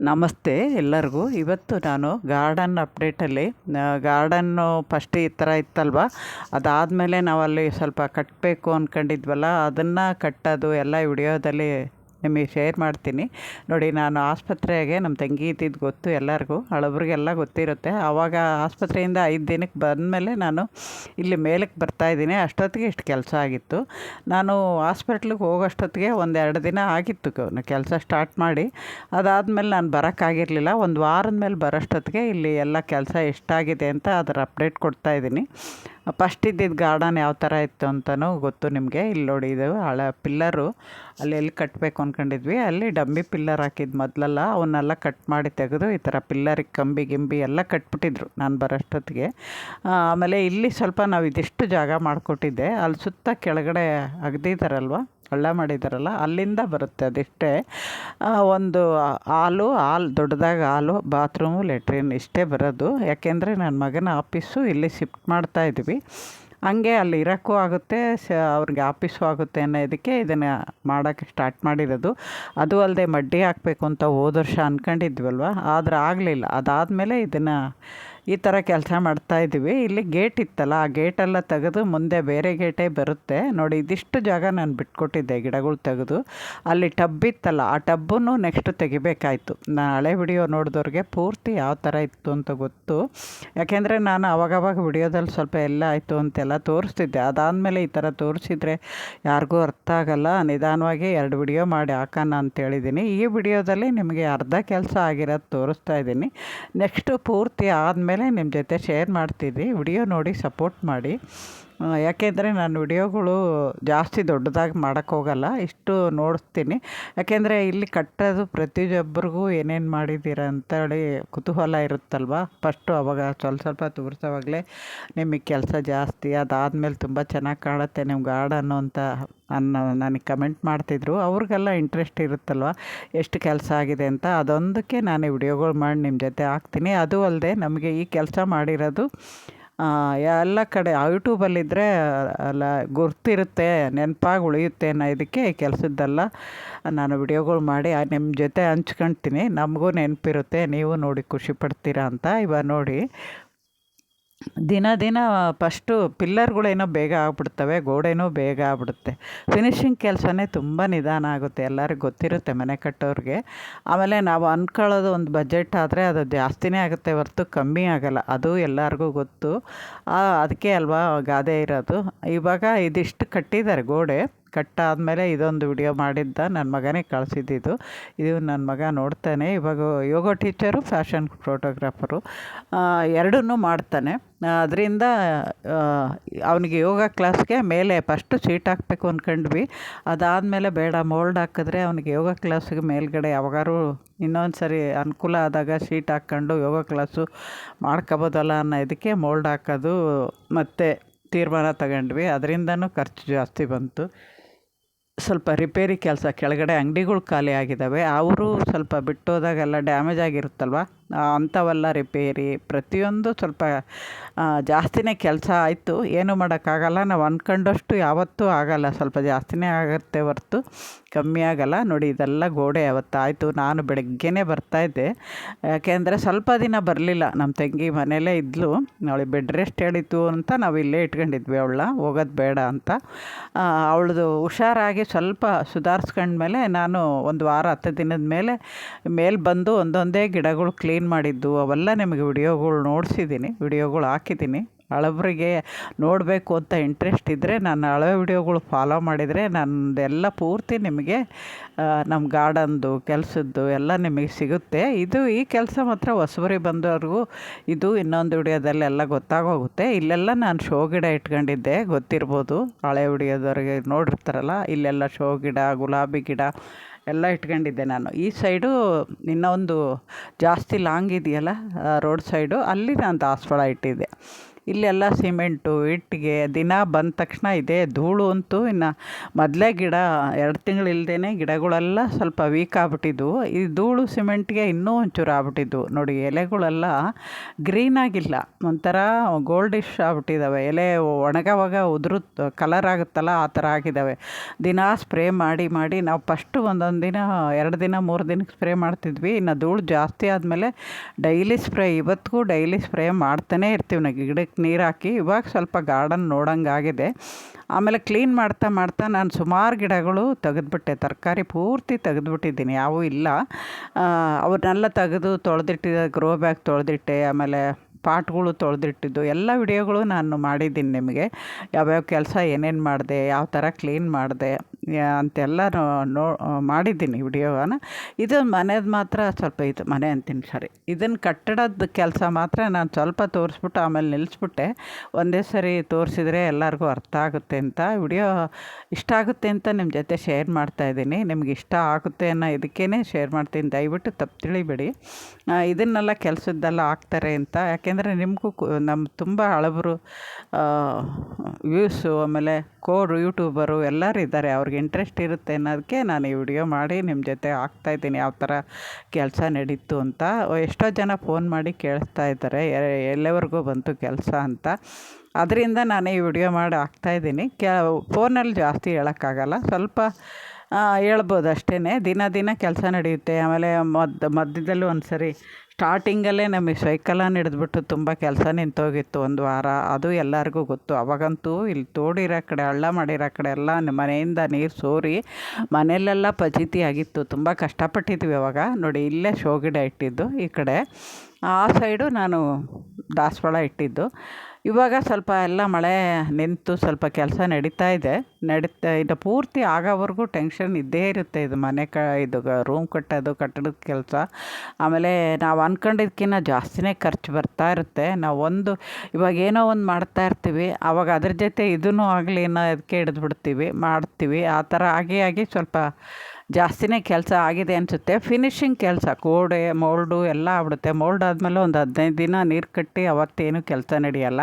ನಮಸ್ತೆ ಎಲ್ಲರಿಗೂ. ಇವತ್ತು ನಾನು ಗಾರ್ಡನ್ ಅಪ್ಡೇಟಲ್ಲಿ ಗಾರ್ಡನ್ನು ಫಸ್ಟ್ ಈ ಥರ ಇತ್ತಲ್ವ? ಅದಾದಮೇಲೆ ನಾವಲ್ಲಿ ಸ್ವಲ್ಪ ಕಟ್ಟಬೇಕು ಅಂದ್ಕೊಂಡಿದ್ವಲ್ಲ ಅದನ್ನು ಕಟ್ಟೋದು ಎಲ್ಲ ವಿಡಿಯೋದಲ್ಲಿ ನಿಮಗೆ ಶೇರ್ ಮಾಡ್ತೀನಿ. ನೋಡಿ, ನಾನು ಆಸ್ಪತ್ರೆಗೆ ನಮ್ಮ ತಂಗಿ ಇದ್ದಿದ್ದು ಗೊತ್ತು ಎಲ್ಲರಿಗೂ, ಹಳಬ್ರಿಗೆಲ್ಲ ಗೊತ್ತಿರುತ್ತೆ. ಆವಾಗ ಆಸ್ಪತ್ರೆಯಿಂದ ಐದು ದಿನಕ್ಕೆ ಬಂದಮೇಲೆ ನಾನು ಇಲ್ಲಿ ಮೇಲಕ್ಕೆ ಬರ್ತಾಯಿದ್ದೀನಿ ಅಷ್ಟೊತ್ತಿಗೆ ಇಷ್ಟು ಕೆಲಸ ಆಗಿತ್ತು. ನಾನು ಹಾಸ್ಪಿಟ್ಲಿಗೆ ಹೋಗೋಷ್ಟೊತ್ತಿಗೆ ಎರಡು ದಿನ ಆಗಿತ್ತು ಕೆಲಸ ಸ್ಟಾರ್ಟ್ ಮಾಡಿ. ಅದಾದಮೇಲೆ ನಾನು ಬರೋಕ್ಕಾಗಿರಲಿಲ್ಲ. ಒಂದು ವಾರದ ಮೇಲೆ ಬರೋಷ್ಟೊತ್ತಿಗೆ ಇಲ್ಲಿ ಎಲ್ಲ ಕೆಲಸ ಎಷ್ಟಾಗಿದೆ ಅಂತ ಅದರ ಅಪ್ಡೇಟ್ ಕೊಡ್ತಾಯಿದ್ದೀನಿ ಫಸ್ಟ್ ಇದ್ದಿದ್ದು ಗಾರ್ಡನ್ ಯಾವ ಥರ ಇತ್ತು ಅಂತಲೂ ಗೊತ್ತು ನಿಮಗೆ. ಇಲ್ಲಿ ನೋಡಿ ಇದು ಹಳೆ ಪಿಲ್ಲರು. ಅಲ್ಲಿ ಎಲ್ಲಿ ಕಟ್ಟಬೇಕು ಅಂದ್ಕೊಂಡಿದ್ವಿ ಅಲ್ಲಿ ಡಂಬಿ ಪಿಲ್ಲರ್ ಹಾಕಿದ್ದು ಮೊದಲೆಲ್ಲ ಅವನ್ನೆಲ್ಲ ಕಟ್ ಮಾಡಿ ತೆಗೆದು ಈ ಥರ ಪಿಲ್ಲರಿಗೆ ಕಂಬಿ, ಗಿಂಬಿ ಎಲ್ಲ ಕಟ್ಬಿಟ್ಟಿದ್ರು ನಾನು ಬರೋಷ್ಟೊತ್ತಿಗೆ. ಆಮೇಲೆ ಇಲ್ಲಿ ಸ್ವಲ್ಪ ನಾವು ಇದಿಷ್ಟು ಜಾಗ ಮಾಡಿಕೊಟ್ಟಿದ್ದೆ. ಅಲ್ಲಿ ಸುತ್ತ ಕೆಳಗಡೆ ಅಗ್ದಿದ್ದಾರಲ್ವ ಹಳ್ಳ ಮಾಡಿದಾರಲ್ಲ, ಅಲ್ಲಿಂದ ಬರುತ್ತೆ ಅದಿಷ್ಟೇ. ಒಂದು ಹಾಲು ಹಾಲು ದೊಡ್ಡದಾಗಿ ಹಾಲು, ಬಾತ್ರೂಮು, ಲೆಟ್ರಿನ್ ಇಷ್ಟೇ ಬರೋದು. ಯಾಕೆಂದರೆ ನನ್ನ ಮಗನ ಆಫೀಸು ಇಲ್ಲಿ ಶಿಫ್ಟ್ ಮಾಡ್ತಾ ಇದ್ವಿ. ಹಂಗೆ ಅಲ್ಲಿ ಇರೋಕ್ಕೂ ಆಗುತ್ತೆ, ಸ, ಅವ್ರಿಗೆ ಆಫೀಸು ಆಗುತ್ತೆ ಅನ್ನೋದಕ್ಕೆ ಇದನ್ನು ಮಾಡೋಕ್ಕೆ ಸ್ಟಾರ್ಟ್ ಮಾಡಿರೋದು. ಅದು ಅಲ್ಲದೆ ಮಡ್ಡಿ ಹಾಕಬೇಕು ಅಂತ ಹೋದ ವರ್ಷ ಅಂದ್ಕೊಂಡಿದ್ವಲ್ವ ಆದರೆ ಆಗಲಿಲ್ಲ. ಅದಾದಮೇಲೆ ಇದನ್ನು ಈ ಥರ ಕೆಲಸ ಮಾಡ್ತಾ ಇದ್ದೀವಿ ಇಲ್ಲಿ ಗೇಟ್ ಇತ್ತಲ್ಲ, ಆ ಗೇಟೆಲ್ಲ ತೆಗೆದು ಮುಂದೆ ಬೇರೆ ಗೇಟೇ ಬರುತ್ತೆ. ನೋಡಿ, ಇದಿಷ್ಟು ಜಾಗ ನಾನು ಬಿಟ್ಕೊಟ್ಟಿದ್ದೆ, ಗಿಡಗಳು ತೆಗೆದು. ಅಲ್ಲಿ ಟಬ್ ಇತ್ತಲ್ಲ, ಆ ಟಬ್ಬನ್ನು ನೆಕ್ಸ್ಟ್ ತೆಗಿಬೇಕಾಯಿತು. ನಾನು ಹಳೆ ವಿಡಿಯೋ ನೋಡಿದವ್ರಿಗೆ ಪೂರ್ತಿ ಯಾವ ಥರ ಇತ್ತು ಅಂತ ಗೊತ್ತು. ಯಾಕೆಂದರೆ ನಾನು ಅವಾಗವಾಗ ವಿಡಿಯೋದಲ್ಲಿ ಸ್ವಲ್ಪ ಎಲ್ಲ ಆಯಿತು ಅಂತೆಲ್ಲ ತೋರಿಸ್ತಿದ್ದೆ. ಅದಾದಮೇಲೆ ಈ ಥರ ತೋರಿಸಿದ್ರೆ ಯಾರಿಗೂ ಅರ್ಥ ಆಗಲ್ಲ. ನಿಧಾನವಾಗಿ ಎರಡು ವಿಡಿಯೋ ಮಾಡಿ ಹಾಕೋಣ ಅಂತೇಳಿದ್ದೀನಿ ಈ ವಿಡಿಯೋದಲ್ಲಿ ನಿಮಗೆ ಅರ್ಧ ಕೆಲಸ ಆಗಿರೋದು ತೋರಿಸ್ತಾ ಇದ್ದೀನಿ ನೆಕ್ಸ್ಟು ಪೂರ್ತಿ ಆದಮೇಲೆ ನಿಮ್ಮ ಜೊತೆ ಶೇರ್ ಮಾಡ್ತೀನಿ ವಿಡಿಯೋ ನೋಡಿ ಸಪೋರ್ಟ್ ಮಾಡಿ. ಯಾಕೆಂದರೆ ನಾನು ವಿಡಿಯೋಗಳು ಜಾಸ್ತಿ ದೊಡ್ಡದಾಗಿ ಮಾಡೋಕ್ಕೋಗಲ್ಲ ಇಷ್ಟು ನೋಡಿಸ್ತೀನಿ ಯಾಕೆಂದರೆ ಇಲ್ಲಿ ಕಟ್ಟೋದು ಪ್ರತಿಯೊಬ್ಬರಿಗೂ ಏನೇನು ಮಾಡಿದ್ದೀರ ಅಂತೇಳಿ ಕುತೂಹಲ ಇರುತ್ತಲ್ವ? ಫಸ್ಟು ಅವಾಗ ಸ್ವಲ್ಪ ಸ್ವಲ್ಪ ತೋರಿಸೋವಾಗಲೇ ನಿಮಗೆ ಕೆಲಸ ಜಾಸ್ತಿ, ಅದಾದಮೇಲೆ ತುಂಬ ಚೆನ್ನಾಗಿ ಕಾಣುತ್ತೆ ನಿಮ್ಮ ಗಾರ್ಡನ್ನು ಅಂತ ಅನ್ನೋ ನನಗೆ ಕಮೆಂಟ್ ಮಾಡ್ತಿದ್ರು. ಅವ್ರಿಗೆಲ್ಲ ಇಂಟ್ರೆಸ್ಟ್ ಇರುತ್ತಲ್ವ? ಎಷ್ಟು ಕೆಲಸ ಆಗಿದೆ ಅಂತ ಅದೊಂದಕ್ಕೆ ನಾನು ವಿಡಿಯೋಗಳು ಮಾಡಿ ನಿಮ್ಮ ಜೊತೆ ಹಾಕ್ತೀನಿ. ಅದು ಅಲ್ಲದೆ ನಮಗೆ ಈ ಕೆಲಸ ಮಾಡಿರೋದು ಎಲ್ಲ ಕಡೆ ಯೂಟ್ಯೂಬಲ್ಲಿದ್ದರೆ ಅಲ್ಲ, ಗುರ್ತಿರುತ್ತೆ, ನೆನಪಾಗಿ ಉಳಿಯುತ್ತೆ ಅನ್ನೋ ಇದಕ್ಕೆ ಕೆಲಸದ್ದೆಲ್ಲ ನಾನು ವಿಡಿಯೋಗಳು ಮಾಡಿ ನಿಮ್ಮ ಜೊತೆ ಹಂಚ್ಕೊಳ್ತೀನಿ ನಮಗೂ ನೆನಪಿರುತ್ತೆ, ನೀವು ನೋಡಿ ಖುಷಿ ಪಡ್ತೀರಾ ಅಂತ. ಇವಾಗ ನೋಡಿ ದಿನ ದಿನ ಫಸ್ಟು ಪಿಲ್ಲರ್ಗಳೇನೋ ಬೇಗ ಆಗ್ಬಿಡ್ತವೆ, ಗೋಡೆನೂ ಬೇಗ ಆಗ್ಬಿಡುತ್ತೆ. ಫಿನಿಷಿಂಗ್ ಕೆಲಸನೇ ತುಂಬ ನಿಧಾನ ಆಗುತ್ತೆ, ಎಲ್ಲರಿಗೂ ಗೊತ್ತಿರುತ್ತೆ ಮನೆ ಕಟ್ಟೋರಿಗೆ. ಆಮೇಲೆ ನಾವು ಅಂದ್ಕೊಳ್ಳೋದು ಒಂದು ಬಜೆಟ್ ಆದರೆ ಅದು ಜಾಸ್ತಿನೇ ಆಗುತ್ತೆ ಹೊರ್ತು ಕಮ್ಮಿ ಆಗೋಲ್ಲ, ಅದು ಎಲ್ಲರಿಗೂ ಗೊತ್ತು. ಅದಕ್ಕೆ ಅಲ್ವಾ ಗಾದೆ ಇರೋದು. ಇವಾಗ ಇದಿಷ್ಟು ಕಟ್ಟಿದ್ದಾರೆ ಗೋಡೆ. ಕಟ್ಟಾದಮೇಲೆ ಇದೊಂದು ವಿಡಿಯೋ ಮಾಡಿದ್ದ ನನ್ನ ಮಗನೇ ಕಳಿಸಿದ್ದಿದ್ದು ಇದು ನನ್ನ ಮಗ ನೋಡ್ತಾನೆ. ಇವಾಗ ಯೋಗ ಟೀಚರು, ಫ್ಯಾಷನ್ ಫೋಟೋಗ್ರಾಫರು ಎರಡನ್ನೂ ಮಾಡ್ತಾನೆ. ಅದರಿಂದ ಅವನಿಗೆ ಯೋಗ ಕ್ಲಾಸ್ಗೆ ಮೇಲೆ ಫಸ್ಟು ಸೀಟ್ ಹಾಕಬೇಕು ಅಂದ್ಕೊಂಡ್ವಿ ಅದಾದಮೇಲೆ ಬೇಡ, ಮೋಲ್ಡ್ ಹಾಕಿದ್ರೆ ಅವನಿಗೆ ಯೋಗ ಕ್ಲಾಸ್ಗೆ ಮೇಲ್ಗಡೆ ಯಾವಾಗಾರು ಇನ್ನೊಂದು ಸರಿ ಅನುಕೂಲ ಆದಾಗ ಸೀಟ್ ಹಾಕ್ಕೊಂಡು ಯೋಗ ಕ್ಲಾಸು ಮಾಡ್ಕೋಬೋದಲ್ಲ ಅನ್ನೋ ಇದಕ್ಕೆ ಮೋಲ್ಡ್ ಹಾಕೋದು ಮತ್ತು ತೀರ್ಮಾನ ತಗೊಂಡ್ವಿ. ಅದರಿಂದನೂ ಖರ್ಚು ಜಾಸ್ತಿ ಬಂತು. ಸ್ವಲ್ಪ ರಿಪೇರಿ ಕೆಲಸ ಕೆಳಗಡೆ ಅಂಗಡಿಗಳು ಖಾಲಿ ಆಗಿದ್ದಾವೆ ಅವರು ಸ್ವಲ್ಪ ಬಿಟ್ಟೋದಾಗೆಲ್ಲ ಡ್ಯಾಮೇಜ್ ಆಗಿರುತ್ತಲ್ವ? ಅಂಥವೆಲ್ಲ ರಿಪೇರಿ, ಪ್ರತಿಯೊಂದು ಸ್ವಲ್ಪ ಜಾಸ್ತಿನೇ ಕೆಲಸ ಆಯಿತು. ಏನು ಮಾಡೋಕ್ಕಾಗಲ್ಲ. ನಾವು ಅಂದ್ಕೊಂಡಷ್ಟು ಯಾವತ್ತೂ ಆಗಲ್ಲ. ಸ್ವಲ್ಪ ಜಾಸ್ತಿನೇ ಆಗುತ್ತೆ ಹೊರ್ತು. ಕಮ್ಮಿ ಆಗಲ್ಲ. ನೋಡಿ, ಇದೆಲ್ಲ ಗೋಡೆ ಆಯಿತು ನಾನು ಬೆಳಗ್ಗೆನೇ ಬರ್ತಾಯಿದ್ದೆ ಯಾಕೆಂದರೆ ಸ್ವಲ್ಪ ದಿನ ಬರಲಿಲ್ಲ. ನಮ್ಮ ತಂಗಿ ಮನೆಯಲ್ಲೇ ಇದ್ಲು. ನಾಳೆ ಬೆಡ್ ರೆಸ್ಟ್ ಹೇಳಿತ್ತು ಅಂತ ನಾವು ಇಲ್ಲೇ ಇಟ್ಕೊಂಡಿದ್ವಿ. ಅವಳ ಹೋಗೋದು ಬೇಡ ಅಂತ. ಅವಳದು ಹುಷಾರಾಗಿ ಸ್ವಲ್ಪ ಸುಧಾರಿಸ್ಕೊಂಡ್ಮೇಲೆ ನಾನು ಒಂದು ವಾರ ಹತ್ತು ದಿನದ ಮೇಲೆ ಮೇಲೆ ಬಂದು ಒಂದೊಂದೇ ಗಿಡಗಳು ಕ್ಲೀನ್ ಮಾಡಿದ್ದು, ಅವೆಲ್ಲ ನಿಮಗೆ ವಿಡಿಯೋಗಳು ನೋಡಿಸಿದ್ದೀನಿ, ವಿಡಿಯೋಗಳು ಹಾಕಿದ್ದೀನಿ. ಅಳಬ್ರಿಗೆ ನೋಡಬೇಕು ಅಂತ ಇಂಟ್ರೆಸ್ಟ್ ಇದ್ದರೆ ನಾನು ಹಳೆ ವಿಡಿಯೋಗಳು ಫಾಲೋ ಮಾಡಿದರೆ ನನ್ನದೆಲ್ಲ ಪೂರ್ತಿ ನಿಮಗೆ ನಮ್ಮ ಗಾರ್ಡನ್ದು ಕೆಲಸದ್ದು ಎಲ್ಲ ನಿಮಗೆ ಸಿಗುತ್ತೆ. ಇದು ಈ ಕೆಲಸ ಮಾತ್ರ ಹೊಸಬರಿ ಬಂದವ್ರಿಗೂ ಇದು ಇನ್ನೊಂದು ವಿಡಿಯೋದಲ್ಲಿ ಎಲ್ಲ ಗೊತ್ತಾಗೋಗುತ್ತೆ. ಇಲ್ಲೆಲ್ಲ ನಾನು ಶೋ ಗಿಡ ಇಟ್ಕೊಂಡಿದ್ದೆ, ಗೊತ್ತಿರ್ಬೋದು. ಹಳೆ ವಿಡಿಯೋದವ್ರಿಗೆ ನೋಡಿರ್ತಾರಲ್ಲ, ಇಲ್ಲೆಲ್ಲ ಶೋ ಗಿಡ, ಗುಲಾಬಿ ಗಿಡ ಎಲ್ಲ ಇಟ್ಕೊಂಡಿದ್ದೆ ನಾನು. ಈ ಸೈಡು ಇನ್ನೊಂದು ಜಾಸ್ತಿ ಲಾಂಗ್ ಇದೆಯಲ್ಲ ರೋಡ್ ಸೈಡು, ಅಲ್ಲಿ ನಾನು ದಾಸವಾಳ ಇಟ್ಟಿದ್ದೆ. ಇಲ್ಲೆಲ್ಲ ಸಿಮೆಂಟು, ಇಟ್ಟಿಗೆ, ದಿನ ಬಂದ ತಕ್ಷಣ ಇದೆ ಧೂಳು ಅಂತೂ ಇನ್ನು ಮೊದಲೇ ಗಿಡ, ಎರಡು ತಿಂಗಳು ಇಲ್ದೇ ಗಿಡಗಳೆಲ್ಲ ಸ್ವಲ್ಪ ವೀಕ್ ಆಗ್ಬಿಟ್ಟಿದ್ವು. ಈ ಧೂಳು ಸಿಮೆಂಟ್ಗೆ ಇನ್ನೂ ಒಂಚೂರು ಆಗ್ಬಿಟ್ಟಿದ್ವು ನೋಡಿ, ಎಲೆಗಳೆಲ್ಲ ಗ್ರೀನ್ ಆಗಿಲ್ಲ. ಒಂಥರ ಗೋಲ್ಡಿಶ್ ಆಗ್ಬಿಟ್ಟಿದ್ದಾವೆ. ಎಲೆ ಒಣಗವಾಗ ಉದುರು, ಕಲರ್ ಆಗುತ್ತಲ್ಲ, ಆ ಥರ ಆಗಿದ್ದಾವೆ. ದಿನ ಸ್ಪ್ರೇ ಮಾಡಿ ಮಾಡಿ ನಾವು ಫಸ್ಟು ಒಂದೊಂದು ದಿನ, ಎರಡು ದಿನ, ಮೂರು ದಿನಕ್ಕೆ ಸ್ಪ್ರೇ ಮಾಡ್ತಿದ್ವಿ. ಇನ್ನು ಧೂಳು ಜಾಸ್ತಿ ಆದಮೇಲೆ ಡೈಲಿ ಸ್ಪ್ರೇ, ಇವತ್ತಿಗೂ ಡೈಲಿ ಸ್ಪ್ರೇ ಮಾಡ್ತಾನೆ ಇರ್ತೀವಿ ನಾವು ಗಿಡಕ್ಕೆ. ನೀರು ಹಾಕಿ ಇವಾಗ ಸ್ವಲ್ಪ ಗಾರ್ಡನ್ ನೋಡೋಂಗಾಗಿದೆ. ಆಮೇಲೆ ಕ್ಲೀನ್ ಮಾಡ್ತಾ ಮಾಡ್ತಾ ನಾನು ಸುಮಾರು ಗಿಡಗಳು ತೆಗೆದುಬಿಟ್ಟೆ. ತರಕಾರಿ ಪೂರ್ತಿ ತೆಗೆದುಬಿಟ್ಟಿದ್ದೀನಿ ಯಾವೂ ಇಲ್ಲ. ಅವ್ರನ್ನೆಲ್ಲ ತೆಗೆದು ತೊಳೆದಿಟ್ಟಿದ್ದೆ ಗ್ರೋ ಬ್ಯಾಗ್ ತೊಳೆದಿಟ್ಟೆ, ಆಮೇಲೆ ಪಾಟ್ಗಳು ತೊಳೆದಿಟ್ಟಿದ್ದು, ಎಲ್ಲ ವಿಡಿಯೋಗಳು ನಾನು ಮಾಡಿದ್ದೀನಿ ನಿಮಗೆ. ಯಾವ್ಯಾವ ಕೆಲಸ ಏನೇನು ಮಾಡಿದೆ, ಯಾವ ಥರ ಕ್ಲೀನ್ ಮಾಡಿದೆ ಅಂತೆಲ್ಲ ನೋ ಮಾಡಿದ್ದೀನಿ ವಿಡಿಯೋನ ಇದು ಮನೆದು ಮಾತ್ರ ಸ್ವಲ್ಪ ಇದು ಮನೆ ಅಂತೀನಿ ಸರಿ. ಇದನ್ನು ಕಟ್ಟಡದ ಕೆಲಸ ಮಾತ್ರ ನಾನು ಸ್ವಲ್ಪ ತೋರಿಸ್ಬಿಟ್ಟು ಆಮೇಲೆ ನಿಲ್ಲಿಸ್ಬಿಟ್ಟೆ ಒಂದೇ ಸರಿ ತೋರಿಸಿದ್ರೆ ಎಲ್ಲರಿಗೂ ಅರ್ಥ ಆಗುತ್ತೆ ಅಂತ. ವಿಡಿಯೋ ಇಷ್ಟ ಆಗುತ್ತೆ ಅಂತ ನಿಮ್ಮ ಜೊತೆ ಶೇರ್ ಮಾಡ್ತಾಯಿದ್ದೀನಿ ನಿಮ್ಗೆ ಇಷ್ಟ ಆಗುತ್ತೆ ಅನ್ನೋ ಇದಕ್ಕೇ ಶೇರ್ ಮಾಡ್ತೀನಿ. ದಯವಿಟ್ಟು ತಪ್ಪು ತಿಳಿಬೇಡಿ. ಇದನ್ನೆಲ್ಲ ಕೆಲಸದ್ದೆಲ್ಲ ಆಗ್ತಾರೆ ಅಂತ. ಯಾಕೆಂದರೆ ನಿಮಗೂ ನಮ್ಮ ತುಂಬ ಹಳಬರು ವ್ಯೂಸು, ಆಮೇಲೆ ಕೋರು, ಯೂಟ್ಯೂಬರು ಎಲ್ಲರೂ ಇದ್ದಾರೆ. ಅವ್ರಿಗೆ ಇಂಟ್ರೆಸ್ಟ್ ಇರುತ್ತೆ ಅನ್ನೋದಕ್ಕೆ ನಾನು ಈ ವಿಡಿಯೋ ಮಾಡಿ ನಿಮ್ಮ ಜೊತೆ ಹಾಕ್ತಾಯಿದ್ದೀನಿ ಯಾವ ಥರ ಕೆಲಸ ನಡೀತು ಅಂತ. ಎಷ್ಟೋ ಜನ ಫೋನ್ ಮಾಡಿ ಕೇಳಿಸ್ತಾ ಇದ್ದಾರೆ. ಎಲ್ಲವರೆಗೂ ಬಂತು ಕೆಲಸ ಅಂತ. ಅದರಿಂದ ನಾನು ಈ ವಿಡಿಯೋ ಮಾಡಿ ಹಾಕ್ತಾಯಿದ್ದೀನಿ ಕೆ ಫೋನಲ್ಲಿ ಜಾಸ್ತಿ ಹೇಳೋಕ್ಕಾಗಲ್ಲ. ಸ್ವಲ್ಪ ಹೇಳ್ಬೋದು ಅಷ್ಟೇ ದಿನ ದಿನ ಕೆಲಸ ನಡೆಯುತ್ತೆ. ಆಮೇಲೆ ಮದ್ದು ಮಧ್ಯದಲ್ಲಿ ಒಂದು ಸರಿ ಸ್ಟಾರ್ಟಿಂಗಲ್ಲೇ ನಮಗೆ ಸೈಕಲನ್ನು ಹಿಡಿದ್ಬಿಟ್ಟು ತುಂಬ ಕೆಲಸ ನಿಂತೋಗಿತ್ತು ಒಂದು ವಾರ. ಅದು ಎಲ್ಲರಿಗೂ ಗೊತ್ತು. ಅವಾಗಂತೂ ಇಲ್ಲಿ ತೋಡಿರೋ ಕಡೆ, ಹಳ್ಳ ಮಾಡಿರೋ ಕಡೆ ಎಲ್ಲ ಮನೆಯಿಂದ ನೀರು ಸೋರಿ ಮನೆಯಲ್ಲೆಲ್ಲ ಫಜೀತಿ ಆಗಿತ್ತು ತುಂಬ ಕಷ್ಟಪಟ್ಟಿದ್ವಿ ಅವಾಗ. ನೋಡಿ, ಇಲ್ಲೇ ಶೋ ಗಿಡ ಇಟ್ಟಿದ್ದು ಈ ಕಡೆ. ಆ ಸೈಡು ನಾನು ದಾಸವಾಳ ಇಟ್ಟಿದ್ದು. ಇವಾಗ ಸ್ವಲ್ಪ ಎಲ್ಲ ಮಳೆ ನಿಂತು ಸ್ವಲ್ಪ ಕೆಲಸ ನಡೀತಾ ಇದೆ. ನಡೀತಾ ಇದು. ಪೂರ್ತಿ ಆಗೋವರೆಗೂ ಟೆನ್ಷನ್ ಇದ್ದೇ ಇರುತ್ತೆ ಇದು ಮನೆ ಕ, ಇದು ರೂಮ್ ಕಟ್ಟೋದು, ಕಟ್ಟಡದ ಕೆಲಸ. ಆಮೇಲೆ ನಾವು ಅಂದ್ಕೊಂಡಿದ್ಕಿನ್ನ ಜಾಸ್ತಿನೇ ಖರ್ಚು ಬರ್ತಾ ಇರುತ್ತೆ. ನಾವು ಒಂದು, ಇವಾಗ ಏನೋ ಒಂದು ಮಾಡ್ತಾ ಇರ್ತೀವಿ. ಆವಾಗ ಅದ್ರ ಜೊತೆ ಇದೂ ಆಗಲಿ ಅನ್ನೋ ಅದಕ್ಕೆ ಹಿಡಿದ್ಬಿಡ್ತೀವಿ, ಮಾಡ್ತೀವಿ. ಆ ಥರ ಆಗಿ ಆಗಿ ಸ್ವಲ್ಪ ಜಾಸ್ತಿನೇ ಕೆಲಸ ಆಗಿದೆ ಅನಿಸುತ್ತೆ. ಫಿನಿಷಿಂಗ್ ಕೆಲಸ ಗೋಡೆ ಮೋಲ್ಡು ಎಲ್ಲ ಆಗ್ಬಿಡುತ್ತೆ. ಮೋಲ್ಡ್ ಆದಮೇಲೆ ಒಂದು ಹದಿನೈದು ದಿನ ನೀರು ಕಟ್ಟಿ ಅವತ್ತೇನು ಕೆಲಸ ನಡೆಯಲ್ಲ.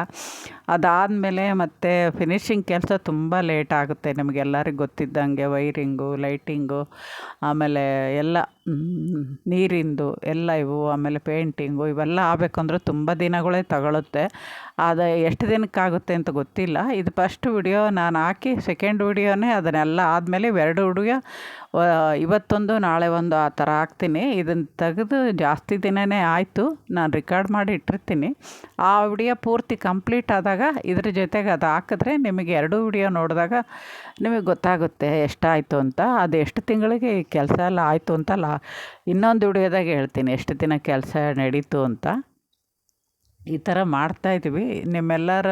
ಅದಾದಮೇಲೆ ಮತ್ತು ಫಿನಿಷಿಂಗ್ ಕೆಲಸ ತುಂಬ ಲೇಟ್ ಆಗುತ್ತೆ. ನಿಮಗೆಲ್ಲರಿಗೂ ಗೊತ್ತಿದ್ದಂಗೆ ವೈರಿಂಗು ಲೈಟಿಂಗು ಆಮೇಲೆ ಎಲ್ಲ ನೀರಿಂದು ಎಲ್ಲ ಇವು, ಆಮೇಲೆ ಪೇಂಟಿಂಗು ಇವೆಲ್ಲ ಆಗಬೇಕಂದ್ರೆ ತುಂಬ ದಿನಗಳೇ ತಗೊಳುತ್ತೆ. ಅದು ಎಷ್ಟು ದಿನಕ್ಕಾಗುತ್ತೆ ಅಂತ ಗೊತ್ತಿಲ್ಲ. ಇದು ಫಸ್ಟ್ ವಿಡಿಯೋ ನಾನು ಹಾಕಿ ಸೆಕೆಂಡ್ ವಿಡಿಯೋನೇ ಅದನ್ನೆಲ್ಲ ಆದಮೇಲೆ ಇವೆರಡು ವಿಡಿಯೋ ಇವತ್ತೊಂದು, ನಾಳೆ ಒಂದು ಆ ಥರ ಹಾಕ್ತೀನಿ. ಇದನ್ನು ತೆಗೆದು ಜಾಸ್ತಿ ದಿನವೇ ಆಯಿತು. ನಾನು ರೆಕಾರ್ಡ್ ಮಾಡಿ ಇಟ್ಟಿರ್ತೀನಿ. ಆ ವಿಡಿಯೋ ಪೂರ್ತಿ ಕಂಪ್ಲೀಟ್ ಆದಾಗ ಇದ್ರ ಜೊತೆಗೆ ಅದು ಹಾಕಿದ್ರೆ ನಿಮಗೆ ಎರಡು ವಿಡಿಯೋ ನೋಡಿದಾಗ ನಿಮಗೆ ಗೊತ್ತಾಗುತ್ತೆ ಎಷ್ಟಾಯಿತು ಅಂತ. ಅದು ಎಷ್ಟು ತಿಂಗಳಿಗೆ ಕೆಲಸ ಎಲ್ಲ ಆಯಿತು ಅಂತ ಲಾ ಇನ್ನೊಂದು ವಿಡಿಯೋದಾಗ ಹೇಳ್ತೀನಿ, ಎಷ್ಟು ದಿನ ಕೆಲಸ ನಡೀತು ಅಂತ. ಈ ಥರ ಮಾಡ್ತಾಯಿದ್ವಿ ನಿಮ್ಮೆಲ್ಲರ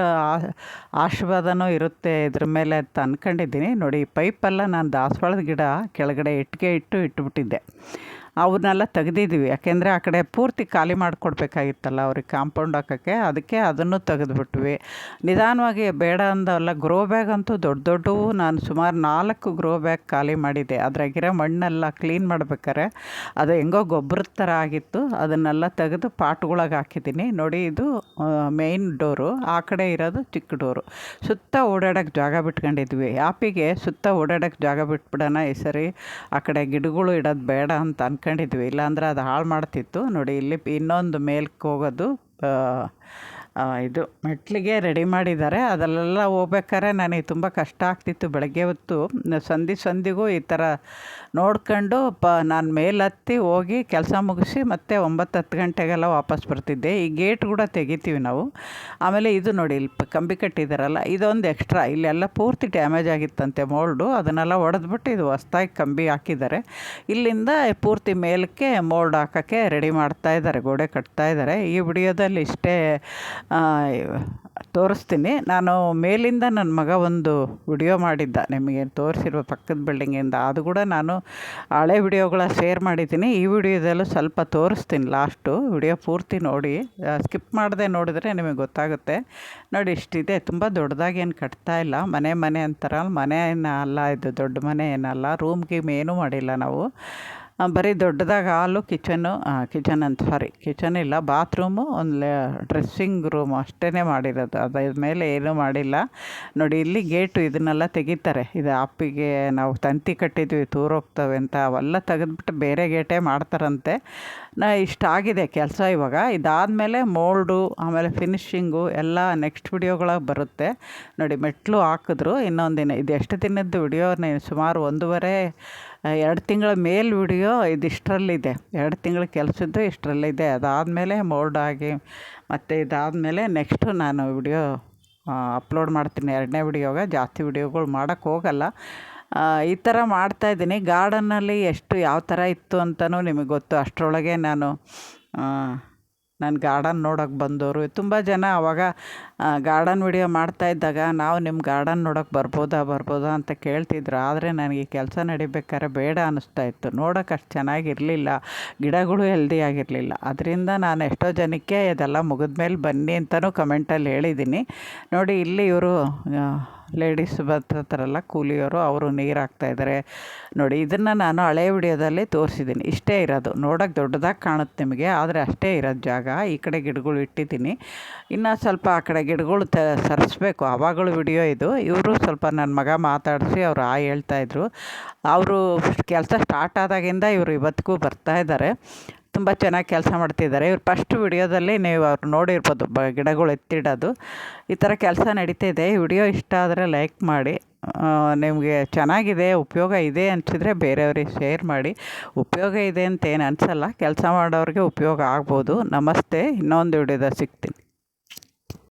ಆಶೀರ್ವಾದನೂ ಇರುತ್ತೆ ಇದ್ರ ಮೇಲೆ ಅಂತ ಅಂದ್ಕೊಂಡಿದ್ದೀನಿ ನೋಡಿ, ಪೈಪೆಲ್ಲ ನಾನು ದಾಸವಾಳದ ಗಿಡ ಕೆಳಗಡೆ ಇಟ್ಟಿಗೆ ಇಟ್ಟು ಇಟ್ಬಿಟ್ಟಿದ್ದೆ. ಅವನ್ನೆಲ್ಲ ತೆಗೆದಿದ್ವಿ. ಯಾಕೆಂದರೆ ಆ ಕಡೆ ಪೂರ್ತಿ ಖಾಲಿ ಮಾಡಿಕೊಡ್ಬೇಕಾಗಿತ್ತಲ್ಲ ಅವ್ರಿಗೆ ಕಾಂಪೌಂಡ್ ಹಾಕೋಕ್ಕೆ. ಅದಕ್ಕೆ ಅದನ್ನು ತೆಗೆದುಬಿಟ್ವಿ. ನಿಧಾನವಾಗಿ ಬೇಡ ಅಂದವಲ್ಲ ಗ್ರೋ ಬ್ಯಾಗ್ ಅಂತೂ ದೊಡ್ಡ ದೊಡ್ಡವು ನಾನು ಸುಮಾರು ನಾಲ್ಕು ಗ್ರೋ ಬ್ಯಾಗ್ ಖಾಲಿ ಮಾಡಿದೆ ಅದ್ರಾಗಿರೋ ಮಣ್ಣೆಲ್ಲ ಕ್ಲೀನ್ ಮಾಡ್ಬೇಕಾರೆ ಅದು ಹೆಂಗೋ ಗೊಬ್ಬರದ ಥರ ಆಗಿತ್ತು. ಅದನ್ನೆಲ್ಲ ತೆಗೆದು ಪಾಟ್ಗಳಾಗ ಹಾಕಿದ್ದೀನಿ. ನೋಡಿ, ಇದು ಮೇಯ್ನ್ ಡೋರು ಆ ಕಡೆ ಇರೋದು ಚಿಕ್ಕ ಡೋರು ಸುತ್ತ ಓಡಾಡೋಕ್ಕೆ ಜಾಗ ಬಿಟ್ಕೊಂಡಿದ್ವಿ. ಆಪಿಗೆ ಸುತ್ತ ಓಡಾಡೋಕ್ಕೆ ಜಾಗ ಬಿಟ್ಬಿಡೋಣ ಈ ಸರಿ. ಆ ಕಡೆ ಗಿಡಗಳು ಇಡೋದು ಬೇಡ ಅಂತ ಅನ್ಕೊಂಡು ಇಟ್ಕೊಂಡಿದ್ವಿ. ಇಲ್ಲಾಂದ್ರೆ ಅದು ಹಾಳು ಮಾಡ್ತಿತ್ತು. ನೋಡಿ, ಇಲ್ಲಿ ಇನ್ನೊಂದು ಮೇಲ್ಕ್ಕೆ ಹೋಗೋದು ಇದು. ಮೆಟ್ಲಿಗೆ ರೆಡಿ ಮಾಡಿದ್ದಾರೆ. ಅದಲ್ಲೆಲ್ಲ ಹೋಗ್ಬೇಕಾದ್ರೆ ನನಗೆ ತುಂಬ ಕಷ್ಟ ಆಗ್ತಿತ್ತು. ಬೆಳಗ್ಗೆ ಹೊತ್ತು ಸಂಧಿ ಸಂಧಿಗೂ ಈ ಥರ ನೋಡ್ಕೊಂಡು ಪ ನಾನು ಮೇಲೆ ಹತ್ತಿ ಹೋಗಿ ಕೆಲಸ ಮುಗಿಸಿ ಮತ್ತೆ ಒಂಬತ್ತು ಹತ್ತು ಗಂಟೆಗೆಲ್ಲ ವಾಪಸ್ ಬರ್ತಿದ್ದೆ. ಈ ಗೇಟ್ ಕೂಡ ತೆಗಿತೀವಿ ನಾವು. ಆಮೇಲೆ ಇದು ನೋಡಿ, ಇಲ್ಲಿ ಕಂಬಿ ಕಟ್ಟಿದ್ದಾರಲ್ಲ ಇದೊಂದು ಎಕ್ಸ್ಟ್ರಾ ಇಲ್ಲೆಲ್ಲ ಪೂರ್ತಿ ಡ್ಯಾಮೇಜ್ ಆಗಿತ್ತಂತೆ ಮೋಲ್ಡು ಅದನ್ನೆಲ್ಲ ಒಡೆದ್ಬಿಟ್ಟು ಇದು ಹೊಸ್ದಾಗಿ ಕಂಬಿ ಹಾಕಿದ್ದಾರೆ. ಇಲ್ಲಿಂದ ಪೂರ್ತಿ ಮೇಲಕ್ಕೆ ಮೋಲ್ಡ್ ಹಾಕೋಕ್ಕೆ ರೆಡಿ ಮಾಡ್ತಾ ಇದ್ದಾರೆ, ಗೋಡೆ ಕಟ್ತಾ ಇದ್ದಾರೆ. ಈ ವಿಡಿಯೋದಲ್ಲಿ ಇಷ್ಟೇ ತೋರಿಸ್ತೀನಿ. ನಾನು ಮೇಲಿಂದ ನನ್ನ ಮಗ ಒಂದು ವಿಡಿಯೋ ಮಾಡಿದ್ದ. ನಿಮಗೆ ತೋರಿಸಿರುವ ಪಕ್ಕದ ಬಿಲ್ಡಿಂಗಿಂದ. ಅದು ಕೂಡ ನಾನು ಹಳೆ ವಿಡಿಯೋಗಳ ಶೇರ್ ಮಾಡಿದ್ದೀನಿ. ಈ ವಿಡಿಯೋದಲ್ಲೂ ಸ್ವಲ್ಪ ತೋರಿಸ್ತೀನಿ ಲಾಸ್ಟು. ವಿಡಿಯೋ ಪೂರ್ತಿ ನೋಡಿ. ಸ್ಕಿಪ್ ಮಾಡದೆ ನೋಡಿದರೆ ನಿಮಗೆ ಗೊತ್ತಾಗುತ್ತೆ. ನೋಡಿ, ಇಷ್ಟಿದೆ. ತುಂಬ ದೊಡ್ಡದಾಗಿ ಏನು ಕಟ್ತಾ ಇಲ್ಲ. ಮನೆ ಮನೆ ಅಂತಾರಲ್ಲ, ಮನೆ ಅಲ್ಲ ಇದು ದೊಡ್ಡ ಮನೆ ಏನಲ್ಲ. ರೂಮ್ ಗೀಮ್ ಏನೂ ಮಾಡಿಲ್ಲ ನಾವು. ಬರೀ ದೊಡ್ಡದಾಗಿ ಹಾಲು ಕಿಚನು ಕಿಚನ್ ಅಂತ ಸಾರಿ ಕಿಚನ್ ಇಲ್ಲ, ಬಾತ್ರೂಮು, ಒಂದು ಡ್ರೆಸ್ಸಿಂಗ್ ರೂಮ್ ಅಷ್ಟೇ ಮಾಡಿರೋದು. ಅದ್ರ ಮೇಲೆ ಏನೂ ಮಾಡಿಲ್ಲ. ನೋಡಿ, ಇಲ್ಲಿ ಗೇಟು ಇದನ್ನೆಲ್ಲ ತೆಗಿತಾರೆ. ಇದು ಅಪ್ಪಿಗೆ ನಾವು ತಂತಿ ಕಟ್ಟಿದ್ವಿ, ತೂರೋಗ್ತವೆ ಅಂತ, ಅವೆಲ್ಲ ತೆಗೆದ್ಬಿಟ್ಟು ಬೇರೆ ಗೇಟೇ ಮಾಡ್ತಾರಂತೆ. ನಾ ಇಷ್ಟಾಗಿದೆ ಕೆಲಸ ಇವಾಗ. ಇದಾದಮೇಲೆ ಮೋಲ್ಡು, ಆಮೇಲೆ ಫಿನಿಶಿಂಗು, ಎಲ್ಲ ನೆಕ್ಸ್ಟ್ ವಿಡಿಯೋಗಳಾಗ ಬರುತ್ತೆ. ನೋಡಿ, ಮೆಟ್ಲು ಹಾಕಿದ್ರು ಇನ್ನೊಂದು ದಿನ ಇದು ಎಷ್ಟು ದಿನದ್ದು ವಿಡಿಯೋ? ಸುಮಾರು ಒಂದೂವರೆ ಎರಡು ತಿಂಗಳ ಮೇಲ್ ವಿಡಿಯೋ ಇದಿಷ್ಟರಲ್ಲಿದೆ ಎರಡು ತಿಂಗಳ ಕೆಲಸದ್ದು ಇಷ್ಟರಲ್ಲಿದೆ. ಅದಾದಮೇಲೆ ಮೋಲ್ಡ್ ಆಗಿ ಮತ್ತು ಇದಾದಮೇಲೆ ನೆಕ್ಸ್ಟು ನಾನು ವಿಡಿಯೋ ಅಪ್ಲೋಡ್ ಮಾಡ್ತೀನಿ. ಎರಡನೇ ವಿಡಿಯೋಗೆ ಜಾಸ್ತಿ ವಿಡಿಯೋಗಳು ಮಾಡೋಕ್ಕೆ ಹೋಗಲ್ಲ. ಈ ಥರ ಮಾಡ್ತಾಯಿದ್ದೀನಿ ಗಾರ್ಡನ್ನಲ್ಲಿ ಎಷ್ಟು ಯಾವ ಥರ ಇತ್ತು ಅಂತಲೂ ನಿಮಗೆ ಗೊತ್ತು. ಅಷ್ಟರೊಳಗೆ ನಾನು ನಾನು ಗಾರ್ಡನ್ ನೋಡೋಕೆ ಬಂದವರು. ತುಂಬ ಜನ ಅವಾಗ ಗಾರ್ಡನ್ ವಿಡಿಯೋ ಮಾಡ್ತಾ ಇದ್ದಾಗ, ನಾವು ನಿಮ್ಮ ಗಾರ್ಡನ್ ನೋಡೋಕೆ ಬರ್ಬೋದಾ ಬರ್ಬೋದಾ ಅಂತ ಕೇಳ್ತಿದ್ರು. ಆದರೆ ನನಗೆ ಕೆಲಸ ನಡಿಬೇಕಾದ್ರೆ ಬೇಡ ಅನ್ನಿಸ್ತಾ ಇತ್ತು. ನೋಡೋಕೆ ಅಷ್ಟು ಚೆನ್ನಾಗಿರಲಿಲ್ಲ. ಗಿಡಗಳು ಹೆಲ್ದಿ ಆಗಿರಲಿಲ್ಲ. ಅದರಿಂದ ನಾನು ಎಷ್ಟೋ ಜನಕ್ಕೆ ಇದೆಲ್ಲ ಮುಗಿದ್ಮೇಲೆ ಬನ್ನಿ ಅಂತಲೂ ಕಮೆಂಟಲ್ಲಿ ಹೇಳಿದ್ದೀನಿ. ನೋಡಿ, ಇಲ್ಲಿ ಇವರು ಲೇಡೀಸ್ ಬರ್ತಿರ್ತಾರಲ್ಲ ಕೂಲಿಯವರು ಅವರು ನೀರು ಹಾಕ್ತಾಯಿದ್ದಾರೆ ನೋಡಿ, ಇದನ್ನು ನಾನು ಹಳೆ ವಿಡಿಯೋದಲ್ಲಿ ತೋರಿಸಿದ್ದೀನಿ ಇಷ್ಟೇ ಇರೋದು. ನೋಡೋಕೆ ದೊಡ್ಡದಾಗಿ ಕಾಣುತ್ತೆ ನಿಮಗೆ, ಆದರೆ ಅಷ್ಟೇ ಇರೋದು ಜಾಗ. ಈ ಕಡೆ ಗಿಡಗಳು ಇಟ್ಟಿದ್ದೀನಿ. ಇನ್ನೂ ಸ್ವಲ್ಪ ಆ ಕಡೆ ಗಿಡಗಳು ತ, ಸರಿಸ್ಬೇಕು. ಆವಾಗಲೂ ವಿಡಿಯೋ ಇದು. ಇವರು ಸ್ವಲ್ಪ ನನ್ನ ಮಗ ಮಾತಾಡಿಸಿ ಅವರು ಆ ಹೇಳ್ತಾಯಿದ್ರು ಅವರು ಕೆಲಸ ಸ್ಟಾರ್ಟ್ ಆದಾಗಿಂದ ಇವರು ಇವತ್ತಿಗೂ ಬರ್ತಾ ಇದ್ದಾರೆ ತುಂಬ ಚೆನ್ನಾಗಿ ಕೆಲಸ ಮಾಡ್ತಿದ್ದಾರೆ. ಇವ್ರು ಫಸ್ಟ್ ವಿಡಿಯೋದಲ್ಲಿ ನೀವು ಅವ್ರು ನೋಡಿರ್ಬೋದು, ಬ ಗಿಡಗಳು ಎತ್ತಿಡೋದು. ಈ ಥರ ಕೆಲಸ ನಡೀತಿದೆ. ಈ ವಿಡಿಯೋ ಇಷ್ಟ ಆದರೆ ಲೈಕ್ ಮಾಡಿ. ನಿಮಗೆ ಚೆನ್ನಾಗಿದೆ, ಉಪಯೋಗ ಇದೆ ಅನಿಸಿದ್ರೆ ಬೇರೆಯವ್ರಿಗೆ ಶೇರ್ ಮಾಡಿ. ಉಪಯೋಗ ಇದೆ ಅಂತ ಏನು ಅನಿಸಲ್ಲ. ಕೆಲಸ ಮಾಡೋರಿಗೆ ಉಪಯೋಗ ಆಗ್ಬೋದು. ನಮಸ್ತೆ. ಇನ್ನೊಂದು ವಿಡಿಯೋದಾಗ ಸಿಗ್ತೀನಿ.